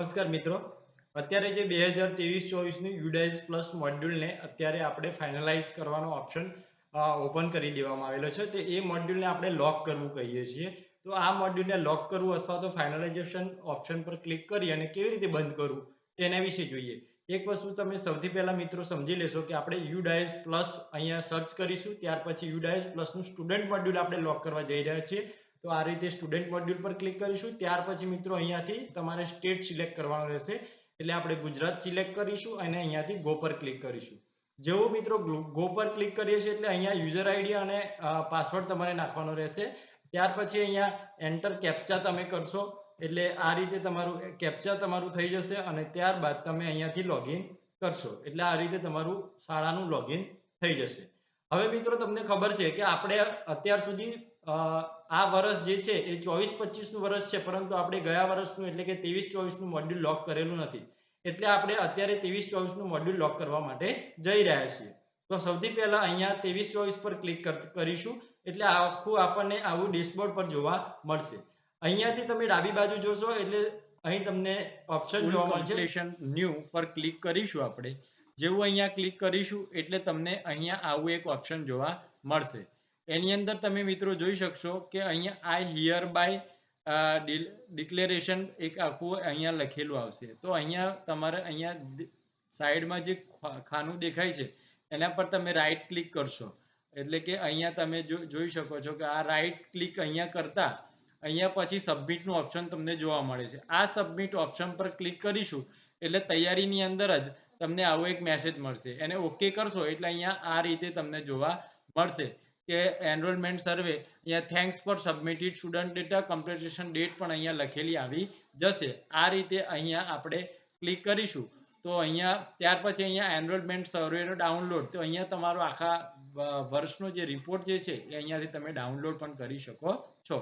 નમસ્કાર મિત્રો. અત્યારે જે બે હજાર ત્રેવીસ ચોવીસનું યુડાઇઝ પ્લસ મોડ્યુલને અત્યારે આપણે ફાઇનલાઇઝ કરવાનો ઓપ્શન ઓપન કરી દેવામાં આવેલો છે. તો એ મોડ્યુલને આપણે લોક કરવું કહીએ છીએ. તો આ મોડ્યુલને લોક કરવું અથવા તો ફાઇનલાઇઝેશન ઓપ્શન પર ક્લિક કરી અને કેવી રીતે બંધ કરવું તેના વિશે જોઈએ. એક વસ્તુ તમે સૌથી પહેલાં મિત્રો સમજી લેશો કે આપણે યુડાઇઝ પ્લસ અહીંયા સર્ચ કરીશું. ત્યાર પછી યુડાઇઝ પ્લસનું સ્ટુડન્ટ મોડ્યુલ આપણે લોક કરવા જઈ રહ્યા છીએ. તો આ રીતે સ્ટુડન્ટ મોડ્યુલ પર ક્લિક કરીશું. ત્યાર પછી મિત્રો અહીંયાથી તમારે સ્ટેટ સિલેક્ટ કરવાનું રહેશે. એટલે આપણે ગુજરાત સિલેક્ટ કરીશું અને અહીંયાથી ગો પર ક્લિક કરીશું. જેવો મિત્રો ગો પર ક્લિક કરીએ છીએ એટલે અહીંયા યુઝર આઈડી અને પાસવર્ડ તમારે નાખવાનો રહેશે. ત્યાર પછી અહીંયા એન્ટર કેપ્ચા તમે કરશો. એટલે આ રીતે તમારું કેપ્ચા તમારું થઈ જશે અને ત્યારબાદ તમે અહીંયાથી લોગિન કરશો. એટલે આ રીતે તમારું શાળાનું લોગિન થઈ જશે. હવે મિત્રો તમને ખબર છે કે આપણે અત્યાર સુધી આ વર્ષ જે છે એ ચોવીસ પચીસનું વર્ષ છે પરંતુ આપણે ગયા વર્ષનું એટલે કે ત્રેવીસ ચોવીસનું મોડ્યુલ લોક કરેલું નથી. એટલે આપણે અત્યારે ત્રેવીસ ચોવીસનું મોડ્યુલ લોક કરવા માટે જઈ રહ્યા છીએ. તો સૌથી પહેલા અહીંયા ત્રેવીસ ચોવીસ પર ક્લિક કરીશું. એટલે આખું આપણને આવું ડેશબોર્ડ પર જોવા મળશે. અહીંયાથી તમે ડાબી બાજુ જોશો એટલે અહીં તમને ઓપ્શન જોવા મળશે. ન્યૂ પર ક્લિક કરીશું આપણે. જેવું અહીંયા ક્લિક કરીશું એટલે તમને અહીંયા આવું એક ઓપ્શન જોવા મળશે. એની અંદર તમે મિત્રો જોઈ શકશો કે અહીંયા આઈ હિયર બાય ડિક્લેરેશન એક આખું અહીંયા લખેલું આવશે. તો અહીંયા તમારે અહીંયા સાઈડમાં જે ખાનું દેખાય છે, એના પર તમે રાઈટ ક્લિક કરશો. એટલે કે અહીંયા તમે જોઈ શકો છો કે આ રાઈટ ક્લિક અહીંયા કરતા અહીંયા પછી સબમિટનું ઓપ્શન તમને જોવા મળે છે. આ સબમિટ ઓપ્શન પર ક્લિક કરીશું એટલે તૈયારીની અંદર જ તમને આવો એક મેસેજ મળશે. એને ઓકે કરશો એટલે અહીંયા આ રીતે તમને જોવા મળશે. કે એનરોલમેન્ટ સર્વે અહીંયા thanks for submitted student data computation date પણ અહીંયા લખેલી આવી જશે. આ રીતે અહીંયા આપણે ક્લિક કરીશું. તો અહીંયા, ત્યાર પછી અહીંયા એનરોલમેન્ટ સર્વેનો ડાઉનલોડ તો અહીંયા તમારો આખા વર્ષનો જે રિપોર્ટ જે છે, એ અહીંયાથી તમે ડાઉનલોડ પણ કરી શકો છો.